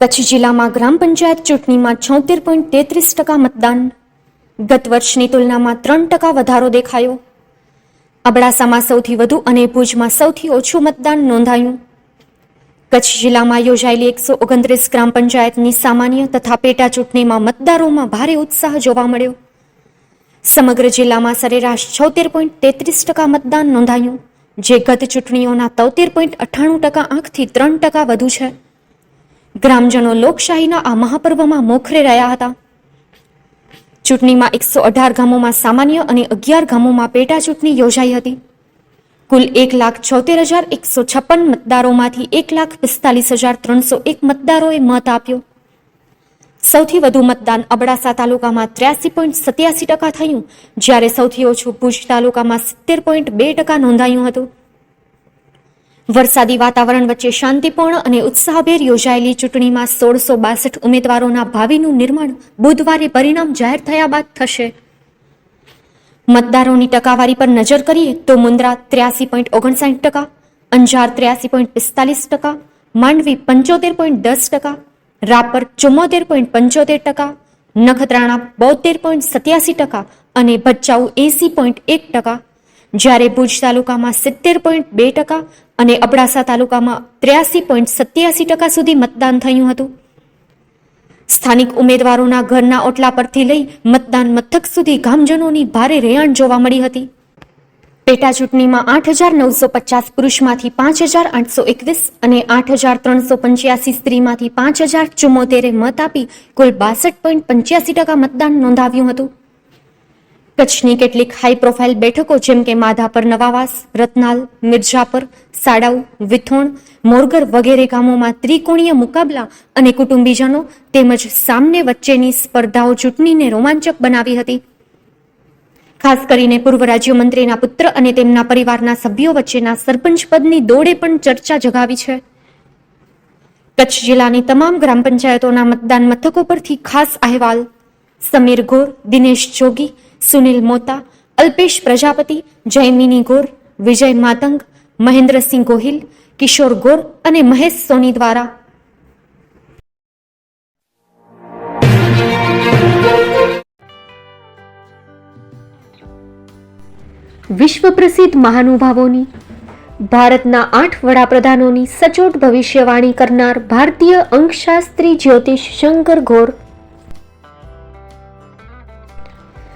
કચ્છ જિલ્લામાં ગ્રામ પંચાયત ચૂંટણીમાં છોતેર પોઈન્ટ તેત્રીસ ટકા મતદાન. ગત વર્ષની તુલનામાં ત્રણ ટકા વધારો દેખાયો. અબડાસામાં સૌથી વધુ અને ભુજમાં સૌથી ઓછું મતદાન નોંધાયું. કચ્છ જિલ્લામાં યોજાયેલી એકસો ઓગણત્રીસ ગ્રામ પંચાયતની સામાન્ય તથા પેટા ચૂંટણીમાં મતદારોમાં ભારે ઉત્સાહ જોવા મળ્યો. સમગ્ર જિલ્લામાં સરેરાશ છોતેર પોઈન્ટ તેત્રીસ ટકા મતદાન નોંધાયું, જે ગત ચૂંટણીઓના તોતેર પોઈન્ટ અઠ્ઠાણું ટકા આંકથી ત્રણ ટકા વધુ છે. ગ્રામજનો લોકશાહીના આ મહાપર્વમાં મોખરે રહ્યા હતા. ચૂંટણીમાં એકસો અઢાર ગામોમાં સામાન્ય અને અગિયાર ગામોમાં પેટા ચૂંટણી યોજાઈ હતી. કુલ એક લાખ છોતેર હજાર એકસો છપ્પન મતદારોમાંથી એક લાખ પિસ્તાલીસ હજાર ત્રણસો એક મતદારોએ મત આપ્યો. સૌથી વધુ મતદાન અબડાસા તાલુકામાં ત્ર્યાસી પોઈન્ટ સત્યાસી ટકા થયું, જ્યારે સૌથી ઓછું ભુજ તાલુકામાં સિત્તેર પોઈન્ટ બે ટકા નોંધાયું હતું. વરસાદી વાતાવરણ વચ્ચે શાંતિપૂર્ણ અને ઉત્સાહભેર યોજાયેલી ચૂંટણીમાં સોળસો બાસઠ ઉમેદવારોના ભાવિનું નિર્માણ બુધવારે પરિણામ જાહેર થયા બાદ થશે. મતદારોની ટકાવારી પર નજર કરીએ તો મુન્દ્રા ત્ર્યાસી પોઈન્ટ ઓગણસાઠ ટકા, અંજાર ત્ર્યાસી પોઈન્ટ પિસ્તાલીસ ટકા, માંડવી પંચોતેર પોઈન્ટ દસ ટકા, રાપર ચુમ્મોતેર પોઈન્ટ પંચોતેર ટકા, નખત્રાણા બોતેર પોઈન્ટ સત્યાસી ટકા અને ભચાઉ એસી પોઈન્ટ એક ટકા જ્યારે ભુજ તાલુકામાં સિત્તેર પોઈન્ટ બે ટકા અને અબડાસા તાલુકામાં ત્ર્યાસી પોઈન્ટ સત્યાસી ટકા સુધી મતદાન થયું હતું. સ્થાનિક ઉમેદવારોના ઘરના ઓટલા પરથી લઈ મતદાન મથક સુધી ગામજનોની ભારે રેયાણ જોવા મળી હતી. પેટા ચૂંટણીમાં આઠ હજાર નવસો પચાસ પુરુષમાંથી પાંચ હજાર આઠસો એકવીસ અને આઠ હજાર ત્રણસો પંચ્યાસી સ્ત્રીમાંથી પાંચ હજાર ચુમ્મોતેરે મત આપી કુલ બાસઠ પોઈન્ટ પંચ્યાસી ટકા મતદાન નોંધાવ્યું હતું. કચ્છની કેટલીક હાઈ પ્રોફાઇલ બેઠકો જેમ કે માધાપર નવાવાસ, રતનાલ મિર્જાપર સાડાઉ, વિથોણ, મોરગર વગેરે ગામોમાં ત્રિકોણીય મુકાબલા અને કુટુંબીજનો તેમજ સામને વચ્ચેની સ્પર્ધાઓ ચૂંટણીને રોમાંચક બનાવી હતી. ખાસ કરીને પૂર્વ રાજ્યમંત્રીના પુત્ર અને તેમના પરિવારના સભ્યો વચ્ચેના સરપંચ પદની દોડે પણ ચર્ચા જગાવી છે. કચ્છ જિલ્લાની તમામ ગ્રામ પંચાયતોના મતદાન મથકો પરથી ખાસ અહેવાલ. સમીર ગોર, દિનેશ જોગી સુનિલ મોતા, અલ્પેશ પ્રજાપતિ, જયમિની ગોર, વિજય માતંગ, મહેન્દ્રસિંહ ગોહિલ, કિશોર ગોર અને મહેશ સોની દ્વારા વિશ્વ પ્રસિદ્ધ મહાનુભાવોની, ભારતના આઠ વડાપ્રધાનોની સચોટ ભવિષ્યવાણી કરનાર ભારતીય અંકશાસ્ત્રી જ્યોતિષ શંકર ઘોર